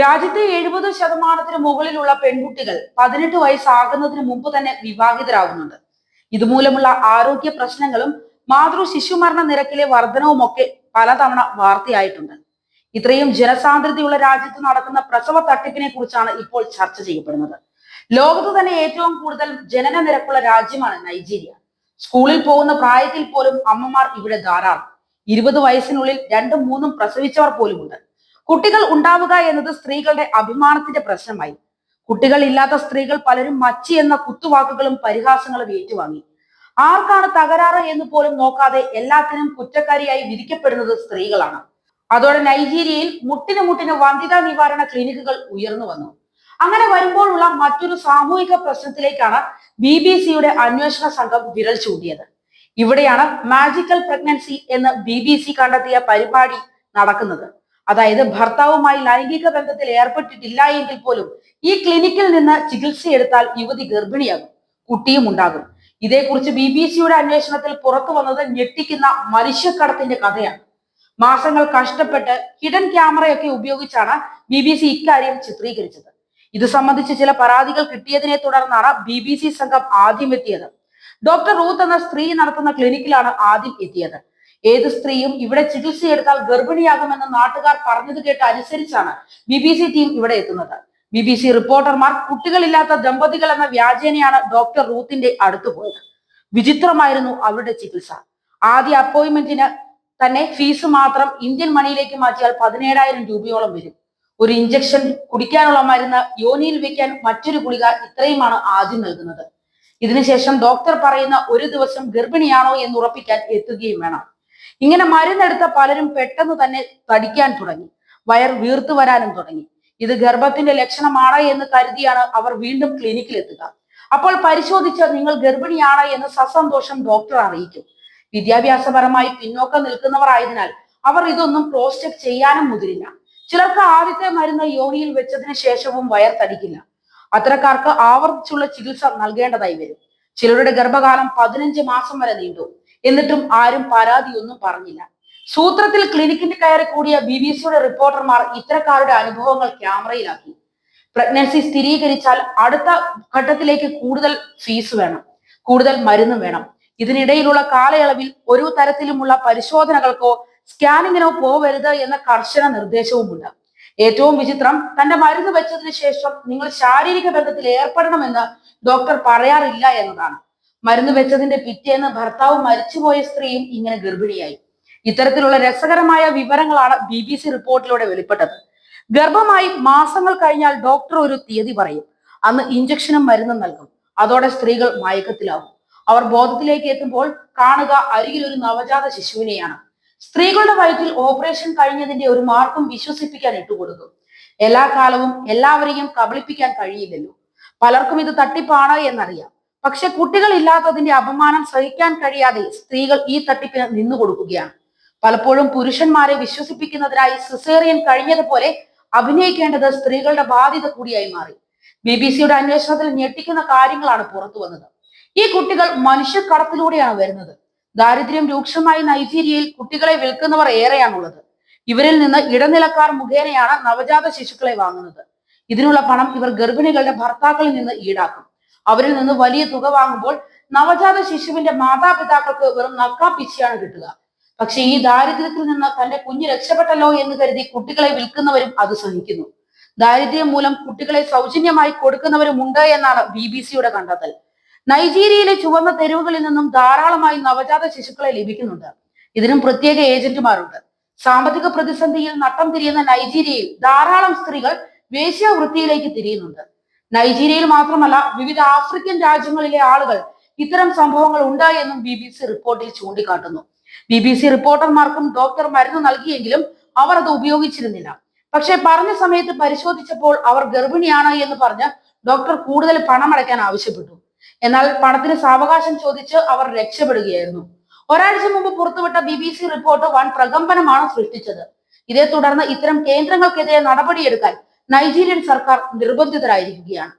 രാജ്യത്തെ എഴുപത് ശതമാനത്തിന് മുകളിലുള്ള പെൺകുട്ടികൾ പതിനെട്ട് വയസ്സാകുന്നതിന് മുമ്പ് തന്നെ വിവാഹിതരാകുന്നുണ്ട്. ഇതുമൂലമുള്ള ആരോഗ്യ പ്രശ്നങ്ങളും മാതൃ ശിശുമരണ നിരക്കിലെ വർധനവുമൊക്കെ പലതവണ വാർത്തയായിട്ടുണ്ട്. ഇത്രയും ജനസാന്ദ്രതയുള്ള രാജ്യത്ത് നടക്കുന്ന പ്രസവ തട്ടിപ്പിനെ കുറിച്ചാണ് ഇപ്പോൾ ചർച്ച ചെയ്യപ്പെടുന്നത്. ലോകത്ത് തന്നെ ഏറ്റവും കൂടുതൽ ജനന നിരക്കുള്ള രാജ്യമാണ് നൈജീരിയ. സ്കൂളിൽ പോകുന്ന പ്രായത്തിൽ പോലും അമ്മമാർ ഇവിടെ ധാരാളം. ഇരുപത് വയസ്സിനുള്ളിൽ രണ്ടും മൂന്നും പ്രസവിച്ചവർ പോലുമുണ്ട്. കുട്ടികൾ ഉണ്ടാവുക എന്നത് സ്ത്രീകളുടെ അഭിമാനത്തിന്റെ പ്രശ്നമായി. കുട്ടികൾ ഇല്ലാത്ത സ്ത്രീകൾ പലരും മച്ചി എന്ന കുത്തുവാക്കുകളും പരിഹാസങ്ങളും ഏറ്റുവാങ്ങി. ആർക്കാണ് തകരാറ് എന്ന് പോലും നോക്കാതെ എല്ലാത്തിനും കുറ്റക്കാരിയായി വിധിക്കപ്പെടുന്നത് സ്ത്രീകളാണ്. അതോടെ നൈജീരിയയിൽ മുട്ടിന് മുട്ടിന് വന്ധ്യതാ നിവാരണ ക്ലിനിക്കുകൾ ഉയർന്നു വന്നു. അങ്ങനെ വരുമ്പോഴുള്ള മറ്റൊരു സാമൂഹിക പ്രശ്നത്തിലേക്കാണ് ബി ബി സിയുടെ അന്വേഷണ സംഘം വിരൽ ചൂണ്ടിയത്. ഇവിടെയാണ് മാജിക്കൽ പ്രഗ്നൻസി എന്ന് ബി ബി സി കണ്ടെത്തിയ പരിപാടി നടക്കുന്നത്. അതായത് ഭർത്താവുമായി ലൈംഗിക ബന്ധത്തിൽ ഏർപ്പെട്ടിട്ടില്ല എങ്കിൽ പോലും ഈ ക്ലിനിക്കിൽ നിന്ന് ചികിത്സയെടുത്താൽ യുവതി ഗർഭിണിയാകും കുട്ടിയും ഉണ്ടാകും. ഇതേക്കുറിച്ച് ബി ബി സിയുടെ അന്വേഷണത്തിൽ പുറത്തു വന്നത് ഞെട്ടിക്കുന്ന മനുഷ്യക്കടത്തിന്റെ കഥയാണ്. മാസങ്ങൾ കഷ്ടപ്പെട്ട് ഹിഡൻ ക്യാമറയൊക്കെ ഉപയോഗിച്ചാണ് ബി ബി സി ഇക്കാര്യം ചിത്രീകരിച്ചത്. ഇത് സംബന്ധിച്ച് ചില പരാതികൾ കിട്ടിയതിനെ തുടർന്നാണ് ബി ബി സി സംഘം ആദ്യം എത്തിയത്. ഡോക്ടർ റൂത്ത് എന്ന സ്ത്രീ നടത്തുന്ന ക്ലിനിക്കിലാണ് ആദ്യം എത്തിയത്. ഏത് സ്ത്രീയും ഇവിടെ ചികിത്സയെടുത്താൽ ഗർഭിണിയാകുമെന്ന് നാട്ടുകാർ പറഞ്ഞത് കേട്ട് അനുസരിച്ചാണ് ബി ബി സി ടീം ഇവിടെ എത്തുന്നത്. ബി ബി സി റിപ്പോർട്ടർമാർ കുട്ടികളില്ലാത്ത ദമ്പതികൾ എന്ന വ്യാജേനയാണ് ഡോക്ടർ റൂത്തിന്റെ അടുത്ത് പോയത്. വിചിത്രമായിരുന്നു അവരുടെ ചികിത്സ. ആദ്യ അപ്പോയിന്റ്മെന്റിന് തന്നെ ഫീസ് മാത്രം ഇന്ത്യൻ മണിയിലേക്ക് മാറ്റിയാൽ പതിനേഴായിരം രൂപയോളം വരും. ഒരു ഇഞ്ചക്ഷൻ കുടിക്കാനുള്ള മരുന്ന് യോനിയിൽ വെക്കാൻ മറ്റൊരു ഗുളിക ഇത്രയുമാണ് ആദ്യം നൽകുന്നത്. ഇതിനുശേഷം ഡോക്ടർ പറയുന്ന ഒരു ദിവസം ഗർഭിണിയാണോ എന്ന് ഉറപ്പിക്കാൻ എത്തുകയും വേണം. ഇങ്ങനെ മരുന്നെടുത്ത പലരും പെട്ടെന്ന് തന്നെ തടിക്കാൻ തുടങ്ങി. വയർ വീർത്തു വരാനും തുടങ്ങി. ഇത് ഗർഭത്തിന്റെ ലക്ഷണമാണ് എന്ന് കരുതിയാണ് അവർ വീണ്ടും ക്ലിനിക്കിലെത്തുക. അപ്പോൾ പരിശോധിച്ച നിങ്ങൾ ഗർഭിണിയാണ് എന്ന് സസന്തോഷം ഡോക്ടർ അറിയിക്കും. വിദ്യാഭ്യാസപരമായി പിന്നോക്കം നിൽക്കുന്നവർ ആയതിനാൽ അവർ ഇതൊന്നും ക്രോസ് ചെക്ക് ചെയ്യാനും മുതിരില്ല. ചിലർക്ക് ആദ്യത്തെ മരുന്ന് യോനിയിൽ വെച്ചതിന് ശേഷവും വയർ തടിക്കില്ല. അത്തരക്കാർക്ക് ആവർത്തിച്ചുള്ള ചികിത്സ നൽകേണ്ടതായി വരും. ചിലരുടെ ഗർഭകാലം പതിനഞ്ച് മാസം വരെ നീണ്ടു. എന്നിട്ടും ആരും പരാതിയൊന്നും പറഞ്ഞില്ല. സൂത്രത്തിൽ ക്ലിനിക്കിന്റെ കയറി കൂടിയ ബി ബി സിയുടെ റിപ്പോർട്ടർമാർ ഇത്തരക്കാരുടെ അനുഭവങ്ങൾ ക്യാമറയിലാക്കി. പ്രഗ്നൻസി സ്ഥിരീകരിച്ചാൽ അടുത്ത ഘട്ടത്തിലേക്ക് കൂടുതൽ ഫീസ് വേണം കൂടുതൽ മരുന്നും വേണം. ഇതിനിടയിലുള്ള കാലയളവിൽ ഒരു തരത്തിലുമുള്ള പരിശോധനകൾക്കോ സ്കാനിങ്ങിനോ പോവരുത് എന്ന കർശന നിർദ്ദേശവുമുണ്ട്. ഏറ്റവും വിചിത്രം തന്റെ മരുന്ന് വെച്ചതിന് ശേഷം നിങ്ങൾ ശാരീരിക ബന്ധത്തിൽ ഏർപ്പെടണമെന്ന് ഡോക്ടർ പറയാറില്ല എന്നതാണ്. മരുന്ന് വെച്ചതിന്റെ പിറ്റേന്ന് ഭർത്താവ് മരിച്ചുപോയ സ്ത്രീയും ഇങ്ങനെ ഗർഭിണിയായി. ഇത്തരത്തിലുള്ള രസകരമായ വിവരങ്ങളാണ് ബി ബി സി റിപ്പോർട്ടിലൂടെ വെളിപ്പെട്ടത്. ഗർഭമായി മാസങ്ങൾ കഴിഞ്ഞാൽ ഡോക്ടർ ഒരു തീയതി പറയും. അന്ന് ഇഞ്ചക്ഷനും മരുന്നും നൽകും. അതോടെ സ്ത്രീകൾ മയക്കത്തിലാവും. അവർ ബോധത്തിലേക്ക് എത്തുമ്പോൾ കാണുക അരികിൽ ഒരു നവജാത ശിശുവിനെയാണ്. സ്ത്രീകളുടെ വയറ്റിൽ ഓപ്പറേഷൻ കഴിഞ്ഞതിന്റെ ഒരു മാർക്കും വിശ്വസിപ്പിക്കാൻ ഇട്ടുകൊടുക്കും. എല്ലാ കാലവും എല്ലാവരെയും കബളിപ്പിക്കാൻ കഴിയില്ലല്ലോ. പലർക്കും ഇത് തട്ടിപ്പാണ് എന്നറിയാം. പക്ഷെ കുട്ടികൾ ഇല്ലാത്തതിന്റെ അപമാനം സഹിക്കാൻ കഴിയാതെ സ്ത്രീകൾ ഈ തട്ടിപ്പിന് നിന്നു കൊടുക്കുകയാണ്. പലപ്പോഴും പുരുഷന്മാരെ വിശ്വസിപ്പിക്കുന്നതിനായി സിസേറിയൻ കഴിഞ്ഞതുപോലെ അഭിനയിക്കേണ്ടത് സ്ത്രീകളുടെ ബാധ്യത കൂടിയായി മാറി. ബി ബി സിയുടെ അന്വേഷണത്തിൽ ഞെട്ടിക്കുന്ന കാര്യങ്ങളാണ് പുറത്തു വന്നത്. ഈ കുട്ടികൾ മനുഷ്യ കടത്തിലൂടെയാണ് വരുന്നത്. ദാരിദ്ര്യം രൂക്ഷമായി നൈജീരിയയിൽ കുട്ടികളെ വിൽക്കുന്നവർ ഏറെയാണുള്ളത്. ഇവരിൽ നിന്ന് ഇടനിലക്കാർ മുഖേനയാണ് നവജാത ശിശുക്കളെ വാങ്ങുന്നത്. ഇതിനുള്ള പണം ഇവർ ഗർഭിണികളുടെ ഭർത്താക്കളിൽ നിന്ന് ഈടാക്കും. അവരിൽ നിന്ന് വലിയ തുക വാങ്ങുമ്പോൾ നവജാത ശിശുവിന്റെ മാതാപിതാക്കൾക്ക് വെറും നക്കാപ്പിച്ചിയാണ് കിട്ടുക. പക്ഷെ ഈ ദാരിദ്ര്യത്തിൽ നിന്ന് തന്റെ കുഞ്ഞ് രക്ഷപ്പെട്ടല്ലോ എന്ന് കരുതി കുട്ടികളെ വിൽക്കുന്നവരും അത് സഹിക്കുന്നു. ദാരിദ്ര്യം മൂലം കുട്ടികളെ സൗജന്യമായി കൊടുക്കുന്നവരും ഉണ്ട് എന്നാണ് ബി ബി സിയുടെ കണ്ടെത്തൽ. നൈജീരിയയിലെ ചുവന്ന തെരുവുകളിൽ നിന്നും ധാരാളമായി നവജാത ശിശുക്കളെ ലഭിക്കുന്നുണ്ട്. ഇതിനും പ്രത്യേക ഏജന്റുമാരുണ്ട്. സാമ്പത്തിക പ്രതിസന്ധിയിൽ നട്ടം തിരിയുന്ന നൈജീരിയയിൽ ധാരാളം സ്ത്രീകൾ വേശ്യാവൃത്തിയിലേക്ക് തിരിയുന്നുണ്ട്. നൈജീരിയയിൽ മാത്രമല്ല വിവിധ ആഫ്രിക്കൻ രാജ്യങ്ങളിലെ ആളുകൾ ഇത്തരം സംഭവങ്ങൾ ഉണ്ടായി എന്നും ബി ബി സി റിപ്പോർട്ടിൽ ചൂണ്ടിക്കാട്ടുന്നു. ബി ബി സി റിപ്പോർട്ടർമാർക്കും ഡോക്ടർ മരുന്ന് നൽകിയെങ്കിലും അവർ അത് ഉപയോഗിച്ചിരുന്നില്ല. പക്ഷേ പറഞ്ഞ സമയത്ത് പരിശോധിച്ചപ്പോൾ അവർ ഗർഭിണിയാണ് എന്ന് പറഞ്ഞ് ഡോക്ടർ കൂടുതൽ പണം അടയ്ക്കാൻ ആവശ്യപ്പെട്ടു. എന്നാൽ പണത്തിന് സാവകാശം ചോദിച്ച് അവർ രക്ഷപ്പെടുകയായിരുന്നു. ഒരാഴ്ച മുമ്പ് പുറത്തുവിട്ട ബി ബി സി റിപ്പോർട്ട് വൻ പ്രകമ്പനമാണ് സൃഷ്ടിച്ചത്. ഇതേ തുടർന്ന് ഇത്തരം കേന്ദ്രങ്ങൾക്കെതിരെ നടപടിയെടുക്കാൻ നൈജീരിയൻ സർക്കാർ നിർബന്ധിതരായിരിക്കുകയാണ്.